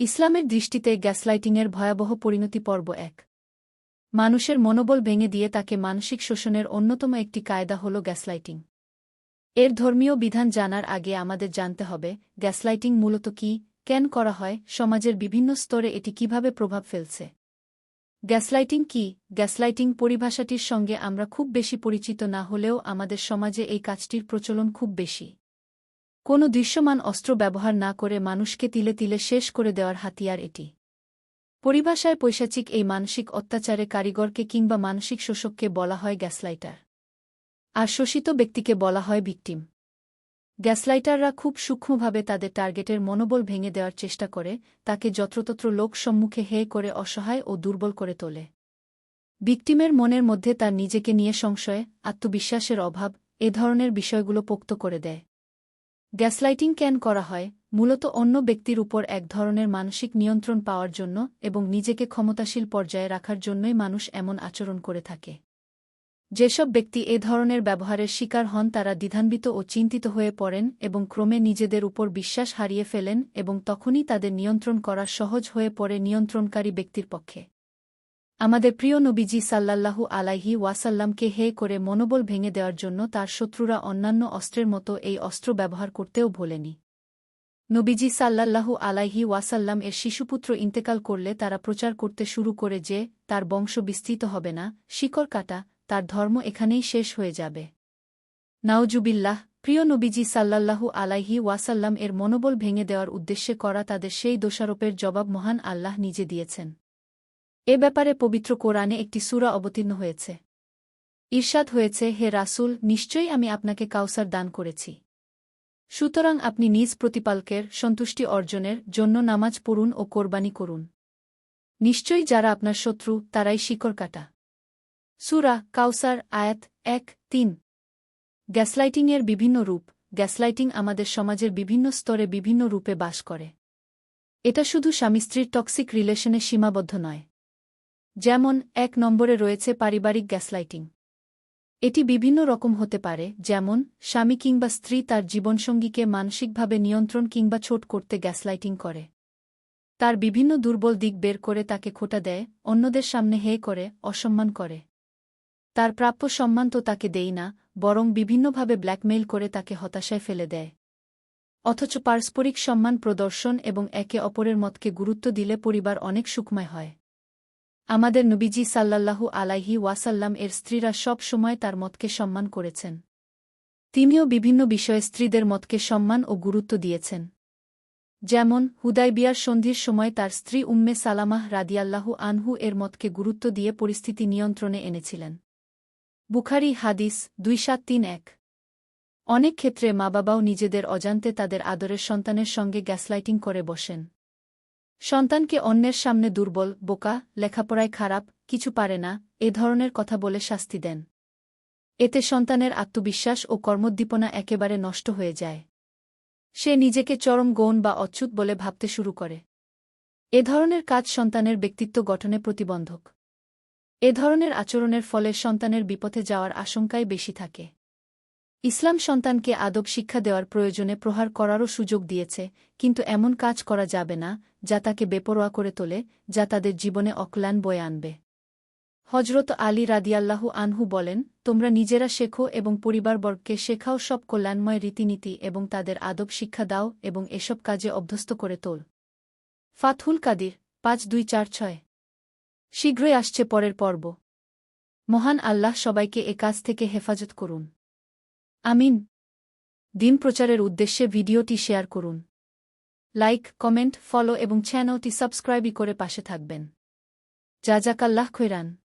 ইসলামের দৃষ্টিতে গ্যাসলাইটিংয়ের ভয়াবহ পরিণতি পর্ব এক। মানুষের মনোবল ভেঙে দিয়ে তাকে মানসিক শোষণের অন্যতম একটি কায়দা হল গ্যাসলাইটিং। এর ধর্মীয় বিধান জানার আগে আমাদের জানতে হবে, গ্যাসলাইটিং মূলত কি, কেন করা হয়, সমাজের বিভিন্ন স্তরে এটি কীভাবে প্রভাব ফেলছে। গ্যাসলাইটিং কি? গ্যাসলাইটিং পরিভাষাটির সঙ্গে আমরা খুব বেশি পরিচিত না হলেও আমাদের সমাজে এই কাজটির প্রচলন খুব বেশি। কোনো দৃশ্যমান অস্ত্র ব্যবহার না করে মানুষকে তিলে তিলে শেষ করে দেওয়ার হাতিয়ার এটি। পরিভাষায় পৈশাচিক এই মানসিক অত্যাচারে কারিগরকে কিংবা মানসিক শোষককে বলা হয় গ্যাসলাইটার। আর শোষিত ব্যক্তিকে বলা হয় ভিকটিম। গ্যাসলাইটাররা খুব সূক্ষ্মভাবে তাদের টার্গেটের মনোবল ভেঙে দেওয়ার চেষ্টা করে, তাকে যত্রতত্র লোক সম্মুখে হেয় করে অসহায় ও দুর্বল করে তোলে। ভিকটিমের মনের মধ্যে তার নিজেকে নিয়ে সংশয়, আত্মবিশ্বাসের অভাব, এ ধরনের বিষয়গুলো পোক্ত করে দেয়। গ্যাসলাইটিং ক্যান করা হয়? মূলত অন্য ব্যক্তির উপর এক ধরনের মানসিক নিয়ন্ত্রণ পাওয়ার জন্য এবং নিজেকে ক্ষমতাশীল পর্যায়ে রাখার জন্যই মানুষ এমন আচরণ করে থাকে। যেসব ব্যক্তি এ ধরনের ব্যবহারের শিকার হন তারা দ্বিধান্বিত ও চিন্তিত হয়ে পড়েন এবং ক্রমে নিজেদের উপর বিশ্বাস হারিয়ে ফেলেন এবং তখনই তাদের নিয়ন্ত্রণ করা সহজ হয়ে পড়ে নিয়ন্ত্রণকারী ব্যক্তির পক্ষে। আমাদের প্রিয় নবীজি সাল্লাল্লাহু আলাইহি ওয়াসাল্লামকে হে করে মনোবল ভেঙে দেওয়ার জন্য তার শত্রুরা অন্যান্য অস্ত্রের মতো এই অস্ত্র ব্যবহার করতেও ভোলেনি। নবীজি সাল্লাল্লাহু আলাইহি ওয়াসাল্লাম এর শিশুপুত্র ইন্তেকাল করলে তারা প্রচার করতে শুরু করে যে, তার বংশ বিস্তৃত হবে না, শিকড় কাটা, তার ধর্ম এখানেই শেষ হয়ে যাবে। নাওজুবিল্লাহ, প্রিয় নবীজি সাল্লাল্লাহু আলাইহি ওয়াসাল্লাম এর মনোবল ভেঙে দেওয়ার উদ্দেশ্যে করা তাদের সেই দোষারোপের জবাব মহান আল্লাহ নিজে দিয়েছেন। এ ব্যাপারে পবিত্র কোরআনে একটি সুরা অবতীর্ণ হয়েছে। ঈর্ষাদ হয়েছে, হে রাসুল, নিশ্চয়ই আমি আপনাকে কাউসার দান করেছি। সুতরাং আপনি নিজ প্রতিপালকের সন্তুষ্টি অর্জনের জন্য নামাজ পড়ুন ও কোরবানি করুন। নিশ্চয়ই যারা আপনার শত্রু, তারাই শিকড় কাটা। সুরা কাউসার, আয়াত এক, তিন। গ্যাসলাইটিংয়ের বিভিন্ন রূপ। গ্যাসলাইটিং আমাদের সমাজের বিভিন্ন স্তরে বিভিন্ন রূপে বাস করে। এটা শুধু স্বামী স্ত্রীর টক্সিক রিলেশনে সীমাবদ্ধ নয়। যেমন, এক নম্বরে রয়েছে পারিবারিক গ্যাসলাইটিং। এটি বিভিন্ন রকম হতে পারে, যেমন, স্বামী কিংবা স্ত্রী তার জীবনসঙ্গীকে মানসিকভাবে নিয়ন্ত্রণ কিংবা ছোট করতে গ্যাসলাইটিং করে। তার বিভিন্ন দুর্বল দিক বের করে তাকে খোটা দেয়, অন্যদের সামনে হে করে, অসম্মান করে। তার প্রাপ্য সম্মান তো তাকে দেই না, বরং বিভিন্নভাবে ব্ল্যাকমেইল করে তাকে হতাশায় ফেলে দেয়। অথচ পারস্পরিক সম্মান প্রদর্শন এবং একে অপরের মতকে গুরুত্ব দিলে পরিবার অনেক সুখময় হয়। আমাদের নবীজি সাল্লাল্লাহু আলাইহি ওয়াসাল্লাম এর স্ত্রীরা সব সময় তার মতকে সম্মান করেছেন। তিনিও বিভিন্ন বিষয়ে স্ত্রীদের মতকে সম্মান ও গুরুত্ব দিয়েছেন। যেমন হুদাইবিয়ার সন্ধির সময় তার স্ত্রী উম্মে সালামাহ রাদিয়াল্লাহু আনহু এর মতকে গুরুত্ব দিয়ে পরিস্থিতি নিয়ন্ত্রণে এনেছিলেন। বুখারি হাদিস দুই সাত তিন এক। অনেক ক্ষেত্রে মা বাবাও নিজেদের অজান্তে তাদের আদরের সন্তানের সঙ্গে গ্যাসলাইটিং করে বসেন। সন্তানকে অন্যের সামনে দুর্বল, বোকা, লেখাপড়ায় খারাপ, কিছু পারে না, এ ধরনের কথা বলে শাস্তি দেন। এতে সন্তানের আত্মবিশ্বাস ও কর্মোদ্দীপনা একেবারে নষ্ট হয়ে যায়। সে নিজেকে চরম গৌণ বা অচ্যুত বলে ভাবতে শুরু করে। এ ধরনের কাজ সন্তানের ব্যক্তিত্ব গঠনে প্রতিবন্ধক। এ ধরনের আচরণের ফলে সন্তানের বিপথে যাওয়ার আশঙ্কাই বেশি থাকে। ইসলাম সন্তানকে আদব শিক্ষা দেওয়ার প্রয়োজনে প্রহার করারও সুযোগ দিয়েছে, কিন্তু এমন কাজ করা যাবে না, যা তাকে বেপরোয়া করে তোলে, যা তাদের জীবনে অকল্যাণ বয়ে আনবে। হজরত আলী রাদিয়াল্লাহু আনহু বলেন, তোমরা নিজেরা শেখো এবং পরিবারবর্গকে শেখাও সব কল্যাণময় রীতিনীতি এবং তাদের আদব শিক্ষা দাও এবং এসব কাজে অভ্যস্ত করে তোল। ফাতহুল কাদির, পাঁচ দুই চার ছয়। শীঘ্রই আসছে পরের পর্ব। মহান আল্লাহ সবাইকে এ কাজ থেকে হেফাজত করুন। আমিন। দিন প্রচারের উদ্দেশ্যে ভিডিওটি শেয়ার করুন। লাইক, কমেন্ট, ফলো এবং চ্যানেলটি সাবস্ক্রাইবই করে পাশে থাকবেন। যা যাকাল্লাহ খৈরান।